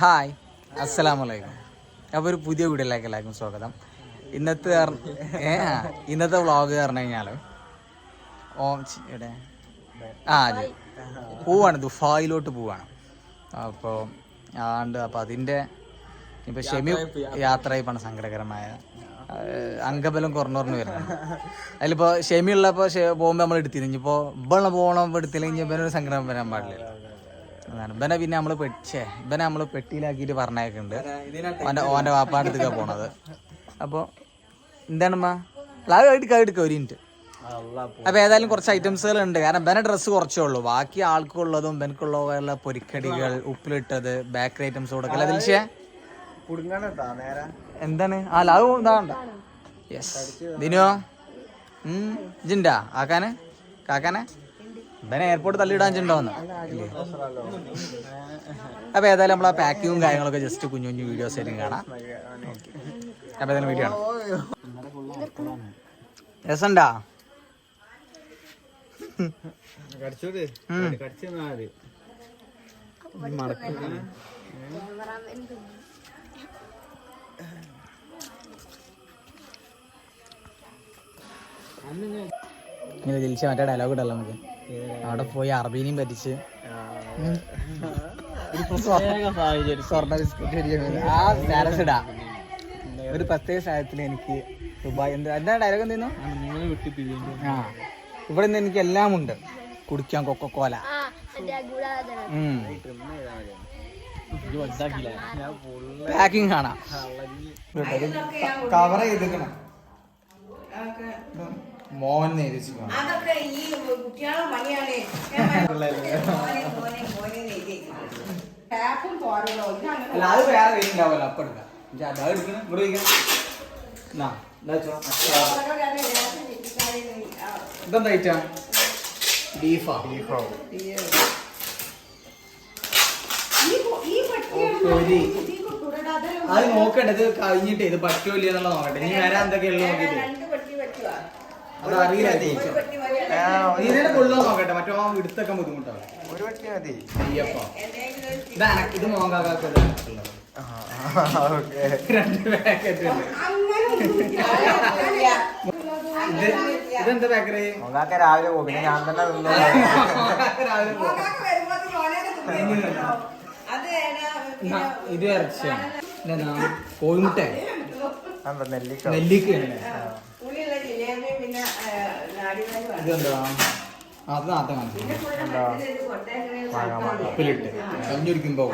Hi. അസ്സലാമു വലൈക്കും അപ്പോൾ ഒരു പുതിയ വീഡിയോയിലേക്ക് എല്ലാവർക്കും സ്വാഗതം. ഇന്നത്തെ ഇന്നത്തെ വ്ളോഗ് പറഞ്ഞു കഴിഞ്ഞാൽ ഓം എവിടെ? ആ അതെ പോവാണ്. ദുഫായിലോട്ട് പോവാണ്. അപ്പോൾ ആണ്ട് അപ്പോൾ അതിന്റെ ഇപ്പോൾ ഷെമി യാത്ര ചെയ്യപ്പാണ് സങ്കടകരമായ. അംഗബലം കുറഞ്ഞു കുറഞ്ഞു വരുന്നത്. അതിലിപ്പോൾ ഷെമി ഉള്ളപ്പോൾ പോകുമ്പോൾ നമ്മൾ എടുത്തിരുന്നു ഇനിയിപ്പോൾ ഇവളെ പോകണം എടുത്തില്ലെങ്കിൽ ഒരു സങ്കടം വരാൻ പാടില്ല അതാണ് ഇവനെ പിന്നെ നമ്മൾ പെട്ടേ ഇവനെ നമ്മൾ പെട്ടിയിലാക്കിയിട്ട് പറഞ്ഞേക്കുണ്ട് ഓന്റെ ഓന്റെ വാപ്പാന്റെ അടുത്തേക്കാണ് പോണത്. അപ്പോൾ എന്താണമ്മ? അത് എടുക്കാം എടുക്കാം ഒരു മിനിറ്റ്. അപ്പൊ ഏതായാലും കുറച്ച് ഐറ്റംസുകൾ ഉണ്ട്. കാരണം ഇവനെ ഡ്രസ്സ് കുറച്ചേ ഉള്ളൂ. ബാക്കി ആൾക്കുള്ളതും ഇവനക്കുള്ള പൊരിക്കടികൾ ഉപ്പിലിട്ടത് ബേക്കറി ഐറ്റംസ് കൊടുക്കല ദിൽഷേ? എന്താണ്? ആ ലാവ് ഇതാണ്ട. യെസ് ദിനോ? ഇജിണ്ടാ ആക്കാന് കാക്കാനെ? ഇവനെ എയർപോർട്ട് തള്ളിയിടാൻ ചെണ്ടോന്ന് അപ്പൊ ഏതായാലും നമ്മൾ ആ പാക്കിങ്ങും കാര്യങ്ങളൊക്കെ ജസ്റ്റ് കുഞ്ഞു കുഞ്ഞു വീഡിയോസ് ആയിട്ടും കാണാം. അപ്പൊ ഏതായാലും വീഡിയോ ആണ്. രസണ്ടാ? ഇങ്ങനെ തിരിച്ച് മറ്റേ ഡയലോഗ് ഇടല്ലോ നമുക്ക്. അവിടെ പോയി അറബീനെയും പറ്റിച്ച്. സ്വർണ ബിസ്ക്കറ്റ് മേടിക്കാൻ ആ സ്റ്റാറ്റസ് ഇടാ. ഒരു പ്രത്യേക സാഹചര്യത്തിൽ എനിക്ക് ദുബായ് എന്താ എന്താ ഡയലോഗ് എന്തെന്നു ആ ഇവിടെ നിന്ന് എനിക്ക് എല്ലാം ഉണ്ട്. കുടിക്കാൻ കൊക്കക്കോല പാക്കിംഗ് കാണാം. കവർ ചെയ്തിക്കണം അതൊക്കെ ഈ കുട്ടികളെ മണിയാണേ. ടാപ്പും അല്ല അത് വേറെ വരുന്നുണ്ടാവല്ലോ അപ്പൊ എടുക്കാം. ഇജ്ജ് അതാ എടുക്കണം ഇവിടെ വയ്ക്കണം എന്നാ, ഇതാ വെച്ചോ. ഓരോരാളെ ലേശം ചിട്ടിക്കാരെ നീ- ആ, ഇതെന്താ ഐറ്റം? ബീഫാ. ബീഫോ അത് നോക്കണ്ട ഇത് കഴിഞ്ഞിട്ട് ഇത് എന്നുള്ള നോക്കട്ടെ ഇനി വരാൻ എന്തൊക്കെയുള്ള നോക്കിട്ട് രണ്ട് പട്ടി പറ്റുവാ. അത് അറിയില്ല ഇതിനെ നോക്കട്ടെ. മറ്റോ എടുത്തൊക്കെ ഒരു വട്ടി മതി. അയ്യപ്പോ. ഇത് അനക്ക് ഇത് മോങ്കാക്കാക്ക് ഇത് രണ്ട് പാക്കറ്റ് ഉണ്ട്. അങ്ങനെ ഇല്ല. ഇത് ഇതെന്താ ബേക്കറി മോങ്കാക്ക രാവിലെ പോകും. പിന്നെ ഞാൻ തന്നെ രാവിലെ ഇത് ഇറച്ചിയാണ്. കോഴിമുട്ടേ കോഴിമുട്ട നെല്ലിക്ക. നെല്ലിക്ക പുളിയുള്ള ജിലേബിയും പിന്നെ ആ, നാടിനേലും ഇതെന്താ? അത് നാത്ത കാണിച്ചു എന്താ? ഉപ്പിലിട്ട്. കഞ്ഞൊരിക്കുമ്പോ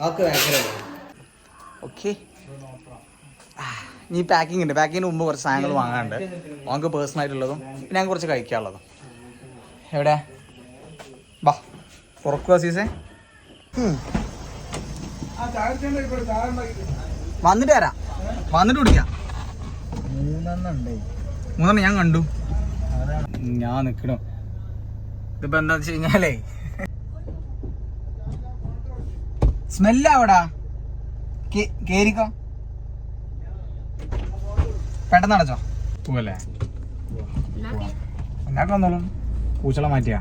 അതൊക്കെ ഭയങ്കര ഓക്കെ. നീ പാക്കിംഗ് ഉണ്ട്. പാക്കിങ്ങിന് മുമ്പ് കുറച്ച് സാധനങ്ങൾ വാങ്ങാനുണ്ട്. നമുക്ക് പേഴ്സണൽ ആയിട്ടുള്ളതും പിന്നെ ഞാൻ കുറച്ച് കഴിക്കാനുള്ളതും. എവിടെ? വാ. തുറക്കുക സീസേ. വന്നിട്ട് വരാം. വന്നിട്ട് കുടിക്കാം. മൂന്നെണ്ണം ഉണ്ട്. മൂന്നെണ്ണം ഞാൻ കണ്ടു. ഞാൻ നിക്കണു. ഇതിപ്പോ എന്താ വെച്ച് കഴിഞ്ഞാലേ? സ്മെല്ലാവടാ കേരിക്കോ പെട്ടെന്ന് അടച്ചോ. പോവല്ലേ? ഉണ്ടാക്കാൻ വന്നോളും പൂച്ചള മാറ്റിയാ.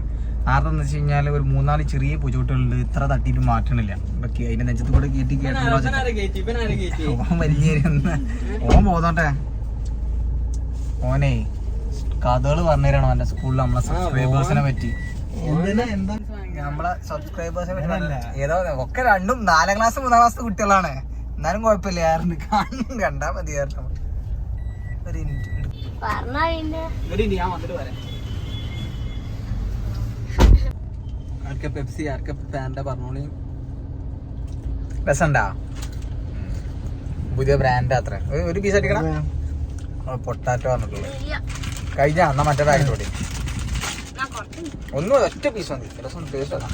ആർത്തെന്ന് വെച്ച് കഴിഞ്ഞാൽ ഒരു മൂന്നാൽ ചെറിയ പൂച്ചോട്ടുകളുണ്ട് ഇത്ര തട്ടിയിട്ട് മാറ്റണില്ല. അതിന്റെ നെഞ്ചത്ത് കൂടെ കയറ്റി കേട്ടോ ഓൻ വലിയ ഓൻ പോന്നോട്ടെ. ഓനെ. കഥകൾ പറഞ്ഞുതരാണോ എന്റെ സ്കൂളിൽ നമ്മളെ സബ്സ്ക്രൈബേഴ്സിനെ പറ്റി? നമ്മളെ സബ്സ്ക്രൈബേഴ്സിനെ പറ്റി ഏതോ ഒക്കെ രണ്ടും നാലാം ക്ലാസ് മൂന്നാം ക്ലാസ് കുട്ടികളാണ്. എന്നാലും കുഴപ്പമില്ല ആയിരുന്നു കാണും കണ്ടാ മതി ഒരു മിനിറ്റ് ഞാൻ വന്നിട്ട് വരാം. ആർക്കെ പെപ്സി ആർക്കെ പാൻഡ പറഞ്ഞോളി? രസണ്ടാ പുതിയ ബ്രാൻഡ് അത്ര. ഒരു- പീസ് അടിക്കണം പൊട്ടാറ്റോ പറഞ്ഞിട്ടുള്ളത് ഇല്ല. കഴിഞ്ഞ അന്ന മറ്റേ കുറച്ച്. ഒന്നും ഒറ്റ പീസ് മതി. രസം ടേസ്റ്റ് അതാ.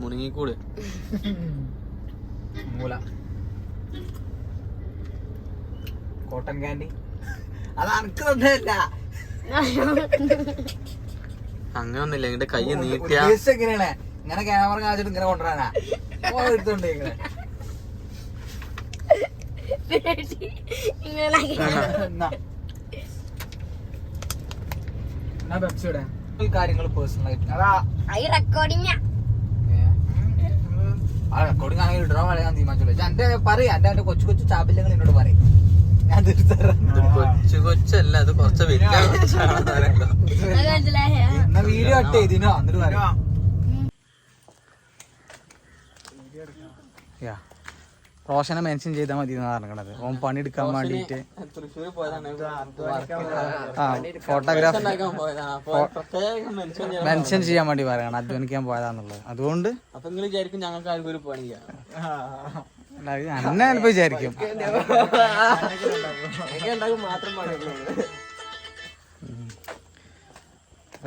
മുണങ്ങിക്കൂട് മൂല. Cotton candy. അത് അനക്ക് തന്നതല്ല. അങ്ങനെ ഒന്നുമില്ല എന്റെ കൈ നീട്ടിയ. എങ്ങനെയാണ്? ഇങ്ങനെ ക്യാമറ കാണിച്ചിട്ട് ഇങ്ങനെ കൊണ്ടുവരാനാ? എടുത്തോണ്ട് ഇങ്ങനെ കാര്യങ്ങൾ പേഴ്സണൽ ആയിട്ട്. റെക്കോർഡിംഗ് റെക്കോർഡിംഗ് ആണെങ്കിൽ ഇടണോ പറയാൻ തീരുമാനിച്ചോളൂ. എന്റെ പറയാ. എന്റെ എന്റെ കൊച്ചു കൊച്ചു ചാപ്പില്ലെങ്കിൽ എന്നോട് പറയും. ഞാൻ തിരിച്ചറിയാം കൊച്ചു കൊച്ചല്ല അത് കുറച്ച് വലിയ വീഡിയോ കട്ട് ചെയ്തിനോ എന്നിട്ട് പറയാം. റോഷനെ മെൻഷൻ ചെയ്താൽ മതി എന്നാണ് പറഞ്ഞത് ഓൻ പണിയെടുക്കാൻ വേണ്ടിയിട്ട്. പോയതാണ്. ആ ഫോട്ടോഗ്രാഫി മെൻഷൻ ചെയ്യാൻ വേണ്ടി പറയണം. അധ്വാനിക്കാൻ പോയതാന്നുള്ളത്. അതുകൊണ്ട് വിചാരിക്കും ഞങ്ങൾക്ക് ആർക്കും ഒരു പണി ചെയ്യാം അന്നെ ചിലപ്പോ വിചാരിക്കും.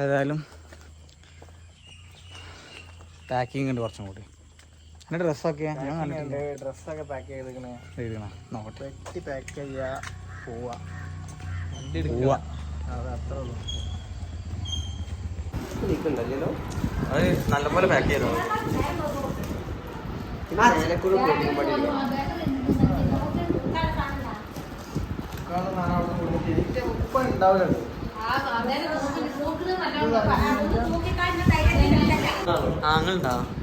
ഏതായാലും പാക്കിംഗ് ഉണ്ട് കുറച്ചും കൂടി. എന്റെ ഡ്രസ്സൊക്കെ ഞാൻ കണ്ടിട്ടില്ല ഡ്രസ്സൊക്കെ പാക്ക് ചെയ്തേക്കണേ എഴുതണ നോക്കട്ടെ വെട്ടി പാക്ക് ചെയ്യാ പോവാ പോവാ അത് അത്ര ഉള്ളൂ അത് നല്ലപോലെ പാക്ക് ചെയ്തോ ആങ്ങളുണ്ടാ പോരി എക്സ്ക്യൂസ് മീ ബ്രദർ എന്തെങ്കിലും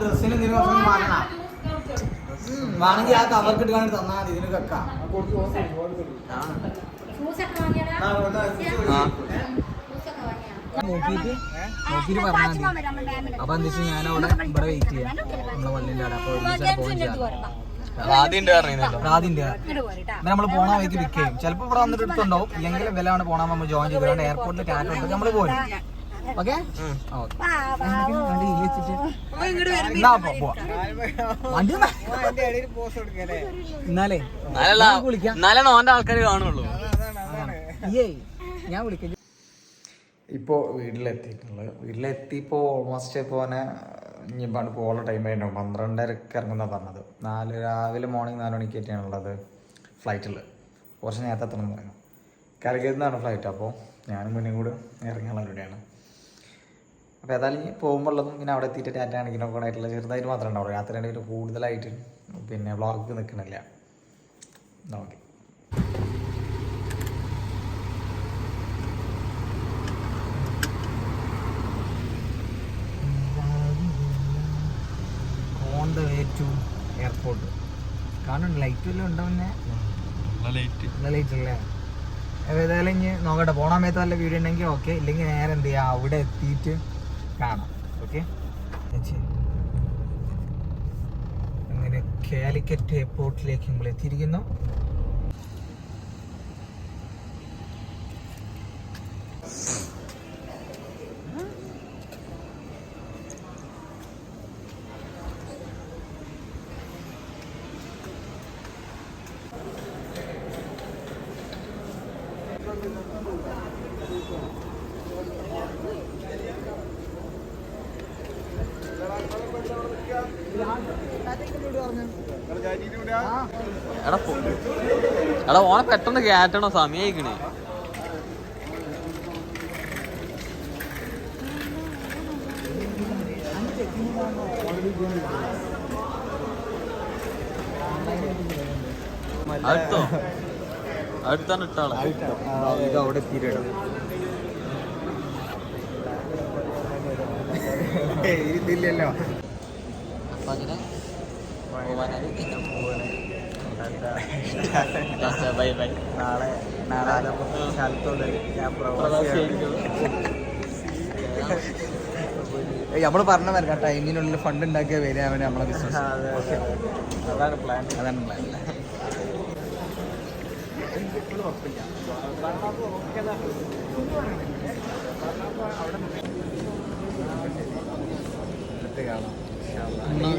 ഡ്രസ്സിന് എന്തെങ്കിലും വേണമെങ്കിൽ ആ കവർക്ക് ഇട്ട് കണ്ടിട്ട് തന്നാൽ മതി. ഇതിന് വെക്കാം. നോക്കിയിട്ട് നോക്കിയിട്ട് പറഞ്ഞാൽ മതി. അപ്പൊ എന്താ വെച്ചാൽ ഞാൻ അവിടെ ഇവിടെ വെയിറ്റ് ചെയ്യാം. നമ്മളെ വള്ളിന്റെ അവിടെ. അപ്പൊ പോയി ചെയ്യാം പറഞ്ഞിരുന്നല്ലോ ആദ്യന്റെ നമ്മൾ പോണ വഴിക്ക് പിക്ക് ചെയ്യും. ചിലപ്പോൾ ഇവിടെ വന്നിട്ട് എടുത്തുണ്ടാവും. ഇല്ലെങ്കിൽ വില ആണ് പോണ നമ്മൾ ജോയിൻ ചെയ്തുകൊണ്ട് എയർപോർട്ടിൽ ടാറ്റ ഉണ്ട്. നമ്മൾ പോരും. ഓക്കെ എന്നാലേ ഓന്റെ ആൾക്കാർ കാണുള്ളൂ. ഞാൻ വിളിക്കാം. ഇപ്പോൾ വീട്ടിലെത്തിയിട്ടുള്ളത്. വീട്ടിലെത്തിയപ്പോൾ ഓൾമോസ്റ്റ് ഇപ്പോൾ ഇനിയിപ്പോൾ പോകാനുള്ള ടൈം ആയിട്ടുണ്ടാവും പന്ത്രണ്ടരക്ക് ഇറങ്ങുന്ന പറഞ്ഞത്. നാല് രാവിലെ മോർണിംഗ് നാല് മണിക്ക് ആയിട്ടാണുള്ളത് ഫ്ലൈറ്റിൽ കുറച്ച് നേരത്തെ എത്തണം എന്ന് പറഞ്ഞു. നിന്നാണ് ഫ്ലൈറ്റ് അപ്പോൾ ഞാനും മുന്നേ കൂടെ ഇറങ്ങിയുള്ള അപ്പോൾ ഏതായാലും ഇനി പോകുമ്പോഴുള്ളതും പിന്നെ അവിടെ എത്തിയിട്ട് ടാറ്റ കൂടെ ആയിട്ടുള്ള ചെറുതായിട്ട് മാത്രമേ ഉണ്ടാവുള്ളൂ. രാത്രി ആണെങ്കിൽ കൂടുതലായിട്ട് പിന്നെ വ്ളോഗ് നിൽക്കണില്ല ഓക്കെ ടു എയർപോർട്ട്. കാണുന്നുണ്ട് ലൈറ്റ് വല്ലതും ഉണ്ടോ പിന്നെ? ലൈറ്റ് അല്ലേ ഏതായാലും ഇനി നോക്കട്ടെ. പോണ സമയത്ത് നല്ല വീഡിയോ ഉണ്ടെങ്കിൽ ഓക്കെ ഇല്ലെങ്കിൽ നേരെ എന്ത് ചെയ്യാം? അവിടെ എത്തിയിട്ട് കാണാം. ഓക്കെ അങ്ങനെ കാലിക്കറ്റ് എയർപോർട്ടിലേക്ക് നമ്മൾ എത്തിയിരിക്കുന്നു. എടാ എടാ ഓനെ പെട്ടെന്ന് കയറ്റണോ സമയായിക്കണേ. അടുത്തോ? അടുത്താണ് ഇട്ടാളെ ഇത് അവിടെ എത്തിയിട്ടോ ഇതില്ലല്ലോ അപ്പൊ അങ്ങനെ ബൈ ബൈ നാളെ നാളെ സ്ഥലത്തോട് ഞാൻ നമ്മൾ പറഞ്ഞ മതി ടൈമിനുള്ളിൽ ഫണ്ട് ഉണ്ടാക്കിയ വരിക അവന് നമ്മളെ ബിസിനസ് അതാണ് പ്ലാൻ അതാണ് പ്ലാൻ ഈ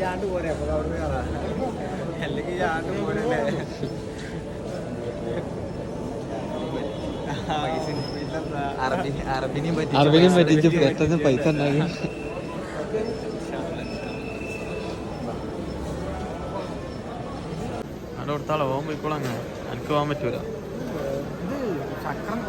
ആണ്ട് പോരെ അപ്പൊ അവിടെ കാണാം അല്ലെങ്കിൽ ഈ ആണ്ട് പോരല്ലേ അറബി അറബിനെയും പറ്റി അറബിനെയും പറ്റിച്ച് പെട്ടെന്ന് പൈസ ഉണ്ടാക്കി അവിടെ കൊടുത്താളോ പോകാൻ പോയിക്കോളാം അങ്ങനെ എനിക്ക് പോകാൻ പറ്റൂല ചക്രം.